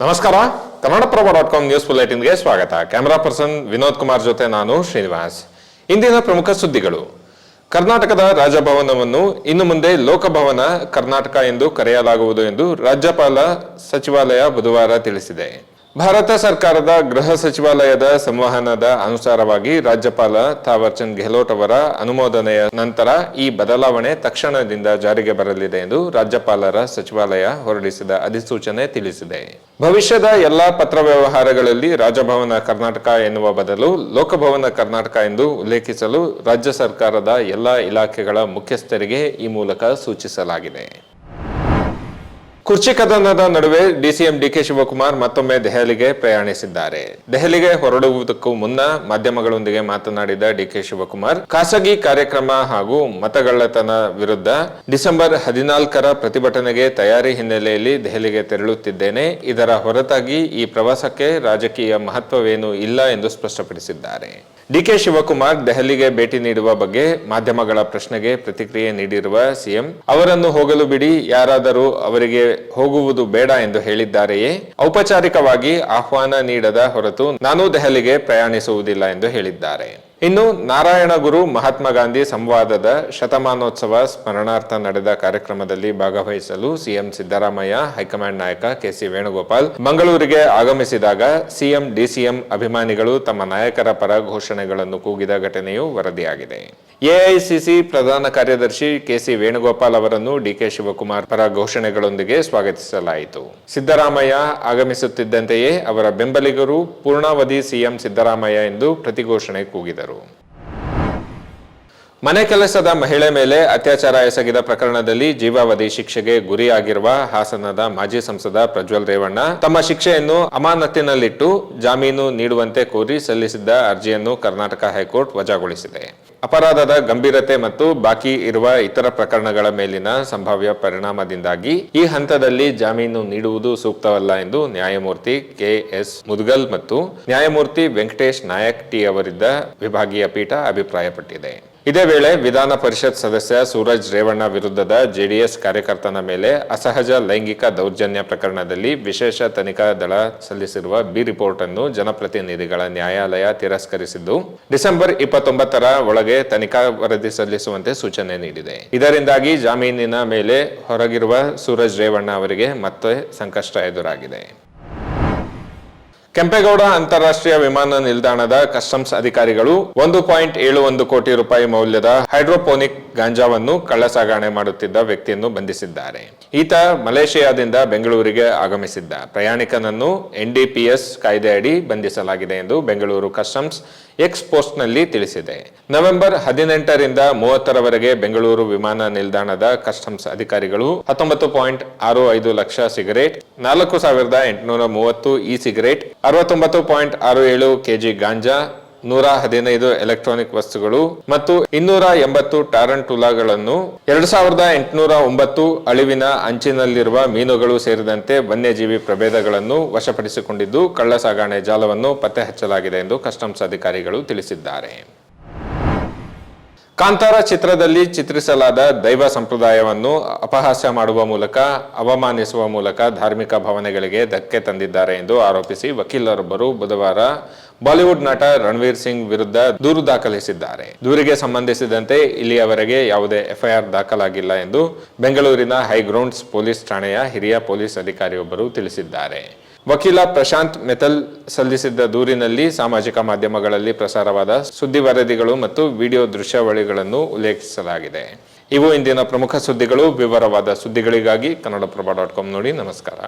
ನಮಸ್ಕಾರ. Kannadaprabha dot com news ಬುಲೆಟಿನ್ಗೆ ಸ್ವಾಗತ. ಕ್ಯಾಮರಾ ಪರ್ಸನ್ ವಿನೋದ್ ಕುಮಾರ್ ಜೊತೆ ನಾನು ಶ್ರೀನಿವಾಸ್. ಇಂದಿನ ಪ್ರಮುಖ ಸುದ್ದಿಗಳು. ಕರ್ನಾಟಕದ ರಾಜಭವನವನ್ನು ಇನ್ನು ಮುಂದೆ ಲೋಕಭವನ ಕರ್ನಾಟಕ ಎಂದು ಕರೆಯಲಾಗುವುದು ಎಂದು ರಾಜ್ಯಪಾಲ ಸಚಿವಾಲಯ ಬುಧವಾರ ತಿಳಿಸಿದೆ. ಭಾರತ ಸರ್ಕಾರದ ಗೃಹ ಸಚಿವಾಲಯದ ಸಂವಹನದ ಅನುಸಾರವಾಗಿ ರಾಜ್ಯಪಾಲ ಥಾವರ್ಚಂದ್ ಗೆಹ್ಲೋಟ್ ಅವರ ಅನುಮೋದನೆಯ ನಂತರ ಈ ಬದಲಾವಣೆ ತಕ್ಷಣದಿಂದ ಜಾರಿಗೆ ಬರಲಿದೆ ಎಂದು ರಾಜ್ಯಪಾಲರ ಸಚಿವಾಲಯ ಹೊರಡಿಸಿದ ಅಧಿಸೂಚನೆ ತಿಳಿಸಿದೆ. ಭವಿಷ್ಯದ ಎಲ್ಲಾ ಪತ್ರ ವ್ಯವಹಾರಗಳಲ್ಲಿ ರಾಜಭವನ ಕರ್ನಾಟಕ ಎನ್ನುವ ಬದಲು ಲೋಕಭವನ ಕರ್ನಾಟಕ ಎಂದು ಉಲ್ಲೇಖಿಸಲು ರಾಜ್ಯ ಸರ್ಕಾರದ ಎಲ್ಲಾ ಇಲಾಖೆಗಳ ಮುಖ್ಯಸ್ಥರಿಗೆ ಈ ಮೂಲಕ ಸೂಚಿಸಲಾಗಿದೆ. ಕುರ್ಚಿ ಕದನದ ನಡುವೆ ಡಿಸಿಎಂ ಡಿಕೆ ಶಿವಕುಮಾರ್ ಮತ್ತೊಮ್ಮೆ ದೆಹಲಿಗೆ ಪ್ರಯಾಣಿಸಿದ್ದಾರೆ. ದೆಹಲಿಗೆ ಹೊರಡುವುದಕ್ಕೂ ಮುನ್ನ ಮಾಧ್ಯಮಗಳೊಂದಿಗೆ ಮಾತನಾಡಿದ ಡಿಕೆ ಶಿವಕುಮಾರ್, ಖಾಸಗಿ ಕಾರ್ಯಕ್ರಮ ಹಾಗೂ ಮತಗಳ್ಳತನ ವಿರುದ್ಧ ಡಿಸೆಂಬರ್ ಹದಿನಾಲ್ಕರ ಪ್ರತಿಭಟನೆಗೆ ತಯಾರಿ ಹಿನ್ನೆಲೆಯಲ್ಲಿ ದೆಹಲಿಗೆ ತೆರಳುತ್ತಿದ್ದೇನೆ. ಇದರ ಹೊರತಾಗಿ ಈ ಪ್ರವಾಸಕ್ಕೆ ರಾಜಕೀಯ ಮಹತ್ವವೇನೂ ಇಲ್ಲ ಎಂದು ಸ್ಪಷ್ಟಪಡಿಸಿದ್ದಾರೆ. ಡಿಕೆ ಶಿವಕುಮಾರ್ ದೆಹಲಿಗೆ ಭೇಟಿ ನೀಡುವ ಬಗ್ಗೆ ಮಾಧ್ಯಮಗಳ ಪ್ರಶ್ನೆಗೆ ಪ್ರತಿಕ್ರಿಯೆ ನೀಡಿರುವ ಸಿಎಂ, ಅವರನ್ನು ಹೋಗಲು ಬಿಡಿ, ಯಾರಾದರೂ ಅವರಿಗೆ ಹೋಗುವುದು ಬೇಡ ಎಂದು ಹೇಳಿದ್ದಾರೆಯೇ? ಔಪಚಾರಿಕವಾಗಿ ಆಹ್ವಾನ ನೀಡದ ಹೊರತು ನಾನು ದೆಹಲಿಗೆ ಪ್ರಯಾಣಿಸುವುದಿಲ್ಲ ಎಂದು ಹೇಳಿದ್ದಾರೆ. ಇನ್ನು ನಾರಾಯಣ ಗುರು ಮಹಾತ್ಮ ಗಾಂಧಿ ಸಂವಾದದ ಶತಮಾನೋತ್ಸವ ಸ್ಮರಣಾರ್ಥ ನಡೆದ ಕಾರ್ಯಕ್ರಮದಲ್ಲಿ ಭಾಗವಹಿಸಲು ಸಿಎಂ ಸಿದ್ದರಾಮಯ್ಯ, ಹೈಕಮಾಂಡ್ ನಾಯಕ ಕೆಸಿ ವೇಣುಗೋಪಾಲ್, ಮಂಗಳೂರಿಗೆ ಆಗಮಿಸಿದಾಗ ಸಿಎಂ, ಡಿಸಿಎಂ ಅಭಿಮಾನಿಗಳು ತಮ್ಮ ನಾಯಕರ ಪರ ಘೋಷಣೆಗಳನ್ನು ಕೂಗಿದ ಘಟನೆಯು ವರದಿಯಾಗಿದೆ. ಎಐಸಿಸಿ ಪ್ರಧಾನ ಕಾರ್ಯದರ್ಶಿ ಕೆಸಿ ವೇಣುಗೋಪಾಲ್ ಅವರನ್ನು ಡಿಕೆ ಶಿವಕುಮಾರ್ ಪರ ಘೋಷಣೆಗಳೊಂದಿಗೆ ಸ್ವಾಗತಿಸಲಾಯಿತು. ಸಿದ್ದರಾಮಯ್ಯ ಆಗಮಿಸುತ್ತಿದ್ದಂತೆಯೇ ಅವರ ಬೆಂಬಲಿಗರು ಪೂರ್ಣಾವಧಿ ಸಿಎಂ ಸಿದ್ದರಾಮಯ್ಯ ಎಂದು ಪ್ರತಿಘೋಷಣೆ ಕೂಗಿದರು. ಮನೆ ಕೆಲಸದ ಮಹಿಳೆ ಮೇಲೆ ಅತ್ಯಾಚಾರ ಎಸಗಿದ ಪ್ರಕರಣದಲ್ಲಿ ಜೀವಾವಧಿ ಶಿಕ್ಷೆಗೆ ಗುರಿಯಾಗಿರುವ ಹಾಸನದ ಮಾಜಿ ಸಂಸದ ಪ್ರಜ್ವಲ್ ರೇವಣ್ಣ ತಮ್ಮ ಶಿಕ್ಷೆಯನ್ನು ಅಮಾನತಿನಲ್ಲಿಟ್ಟು ಜಾಮೀನು ನೀಡುವಂತೆ ಕೋರಿ ಸಲ್ಲಿಸಿದ್ದ ಅರ್ಜಿಯನ್ನು ಕರ್ನಾಟಕ ಹೈಕೋರ್ಟ್ ವಜಾಗೊಳಿಸಿದೆ. ಅಪರಾಧದ ಗಂಭೀರತೆ ಮತ್ತು ಬಾಕಿ ಇರುವ ಇತರ ಪ್ರಕರಣಗಳ ಮೇಲಿನ ಸಂಭಾವ್ಯ ಪರಿಣಾಮದಿಂದಾಗಿ ಈ ಹಂತದಲ್ಲಿ ಜಾಮೀನು ನೀಡುವುದು ಸೂಕ್ತವಲ್ಲ ಎಂದು ನ್ಯಾಯಮೂರ್ತಿ ಕೆ ಎಸ್ ಮುದ್ಗಲ್ ಮತ್ತು ನ್ಯಾಯಮೂರ್ತಿ ವೆಂಕಟೇಶ್ ನಾಯಕ್ ಟಿ ಅವರಿದ್ದ ವಿಭಾಗೀಯ ಪೀಠ ಅಭಿಪ್ರಾಯಪಟ್ಟಿದೆ. ಇದೇ ವೇಳೆ ವಿಧಾನ ಪರಿಷತ್ ಸದಸ್ಯ ಸೂರಜ್ ರೇವಣ್ಣ ವಿರುದ್ಧದ ಜೆಡಿಎಸ್ ಕಾರ್ಯಕರ್ತನ ಮೇಲೆ ಅಸಹಜ ಲೈಂಗಿಕ ದೌರ್ಜನ್ಯ ಪ್ರಕರಣದಲ್ಲಿ ವಿಶೇಷ ತನಿಖಾ ದಳ ಸಲ್ಲಿಸಿರುವ ಬಿ ರಿಪೋರ್ಟ್ ಅನ್ನು ಜನಪ್ರತಿನಿಧಿಗಳ ನ್ಯಾಯಾಲಯ ತಿರಸ್ಕರಿಸಿದ್ದು, ಡಿಸೆಂಬರ್ ಇಪ್ಪತ್ತೊಂಬತ್ತರ ಒಳಗೆ ತನಿಖಾ ವರದಿ ಸಲ್ಲಿಸುವಂತೆ ಸೂಚನೆ ನೀಡಿದೆ. ಇದರಿಂದಾಗಿ ಜಾಮೀನಿನ ಮೇಲೆ ಹೊರಗಿರುವ ಸೂರಜ್ ರೇವಣ್ಣ ಅವರಿಗೆ ಮತ್ತೆ ಸಂಕಷ್ಟ ಎದುರಾಗಿದೆ. ಕೆಂಪೇಗೌಡ ಅಂತಾರಾಷ್ಟ್ರೀಯ ವಿಮಾನ ನಿಲ್ದಾಣದ ಕಸ್ಟಮ್ಸ್ ಅಧಿಕಾರಿಗಳು ಒಂದು ಪಾಯಿಂಟ್ ಏಳು ಒಂದು ಕೋಟಿ ರೂಪಾಯಿ ಮೌಲ್ಯದ ಹೈಡ್ರೋಪೋನಿಕ್ ಗಾಂಜಾವನ್ನು ಕಳ್ಳಸಾಗಣೆ ಮಾಡುತ್ತಿದ್ದ ವ್ಯಕ್ತಿಯನ್ನು ಬಂಧಿಸಿದ್ದಾರೆ. ಈತ ಮಲೇಷಿಯಾದಿಂದ ಬೆಂಗಳೂರಿಗೆ ಆಗಮಿಸಿದ್ದ ಪ್ರಯಾಣಿಕನನ್ನು ಎನ್ಡಿಪಿಎಸ್ ಕಾಯ್ದೆಯಡಿ ಬಂಧಿಸಲಾಗಿದೆ ಎಂದು ಬೆಂಗಳೂರು ಕಸ್ಟಮ್ಸ್ ಎಕ್ಸ್ ಪೋಸ್ಟ್ನಲ್ಲಿ ತಿಳಿಸಿದೆ. ನವೆಂಬರ್ ಹದಿನೆಂಟರಿಂದ ಮೂವತ್ತರವರೆಗೆ ಬೆಂಗಳೂರು ವಿಮಾನ ನಿಲ್ದಾಣದ ಕಸ್ಟಮ್ಸ್ ಅಧಿಕಾರಿಗಳು ಹತ್ತೊಂಬತ್ತು ಪಾಯಿಂಟ್ ಆರು ಐದು ಲಕ್ಷ ಸಿಗರೇಟ್, ನಾಲ್ಕು ಸಾವಿರದ ಎಂಟುನೂರ ಮೂವತ್ತು ಇ ಸಿಗರೇಟ್ ಅರವತ್ತೊಂಬತ್ತು ಪಾಯಿಂಟ್ ಆರು ಏಳು ಕೆಜಿ ಗಾಂಜಾ ನೂರ ಹದಿನೈದು ಎಲೆಕ್ಟ್ರಾನಿಕ್ ವಸ್ತುಗಳು ಮತ್ತು ಇನ್ನೂರ ಎಂಬತ್ತು ಟಾರಂಟುಲಾಗಳನ್ನು ಎರಡ್ ಸಾವಿರದ ಎಂಟುನೂರ ಒಂಬತ್ತು ಅಳಿವಿನ ಅಂಚಿನಲ್ಲಿರುವ ಮೀನುಗಳು ಸೇರಿದಂತೆ ವನ್ಯಜೀವಿ ಪ್ರಭೇದಗಳನ್ನು ವಶಪಡಿಸಿಕೊಂಡಿದ್ದು ಕಳ್ಳಸಾಗಣೆ ಜಾಲವನ್ನು ಪತ್ತೆ ಹಚ್ಚಲಾಗಿದೆ ಎಂದು ಕಸ್ಟಮ್ಸ್ ಅಧಿಕಾರಿಗಳು ತಿಳಿಸಿದ್ದಾರೆ. ಕಾಂತಾರ ಚಿತ್ರದಲ್ಲಿ ಚಿತ್ರಿಸಲಾದ ದೈವ ಸಂಪ್ರದಾಯವನ್ನು ಅಪಹಾಸ್ಯ ಮಾಡುವ ಮೂಲಕ, ಅವಮಾನಿಸುವ ಮೂಲಕ ಧಾರ್ಮಿಕ ಭಾವನೆಗಳಿಗೆ ಧಕ್ಕೆ ತಂದಿದ್ದಾರೆ ಎಂದು ಆರೋಪಿಸಿ ವಕೀಲರೊಬ್ಬರು ಬುಧವಾರ ಬಾಲಿವುಡ್ ನಟ ರಣವೀರ್ ಸಿಂಗ್ ವಿರುದ್ಧ ದೂರು ದಾಖಲಿಸಿದ್ದಾರೆ. ದೂರಿಗೆ ಸಂಬಂಧಿಸಿದಂತೆ ಇಲ್ಲಿಯವರೆಗೆ ಯಾವುದೇ ಎಫ್ಐಆರ್ ದಾಖಲಾಗಿಲ್ಲ ಎಂದು ಬೆಂಗಳೂರಿನ ಹೈಗ್ರೌಂಡ್ಸ್ ಪೊಲೀಸ್ ಠಾಣೆಯ ಹಿರಿಯ ಪೊಲೀಸ್ ಅಧಿಕಾರಿಯೊಬ್ಬರು ತಿಳಿಸಿದ್ದಾರೆ. ವಕೀಲ ಪ್ರಶಾಂತ್ ಮೆಥಲ್ ಸಲ್ಲಿಸಿದ್ದ ದೂರಿನಲ್ಲಿ ಸಾಮಾಜಿಕ ಮಾಧ್ಯಮಗಳಲ್ಲಿ ಪ್ರಸಾರವಾದ ಸುದ್ದಿ ವರದಿಗಳು ಮತ್ತು ವಿಡಿಯೋ ದೃಶ್ಯಾವಳಿಗಳನ್ನು ಉಲ್ಲೇಖಿಸಲಾಗಿದೆ. ಇವು ಇಂದಿನ ಪ್ರಮುಖ ಸುದ್ದಿಗಳು. ವಿವರವಾದ ಸುದ್ದಿಗಳಿಗಾಗಿ ಕನ್ನಡಪ್ರಭ ಡಾಟ್ ಕಾಮ್ ನೋಡಿ. ನಮಸ್ಕಾರ.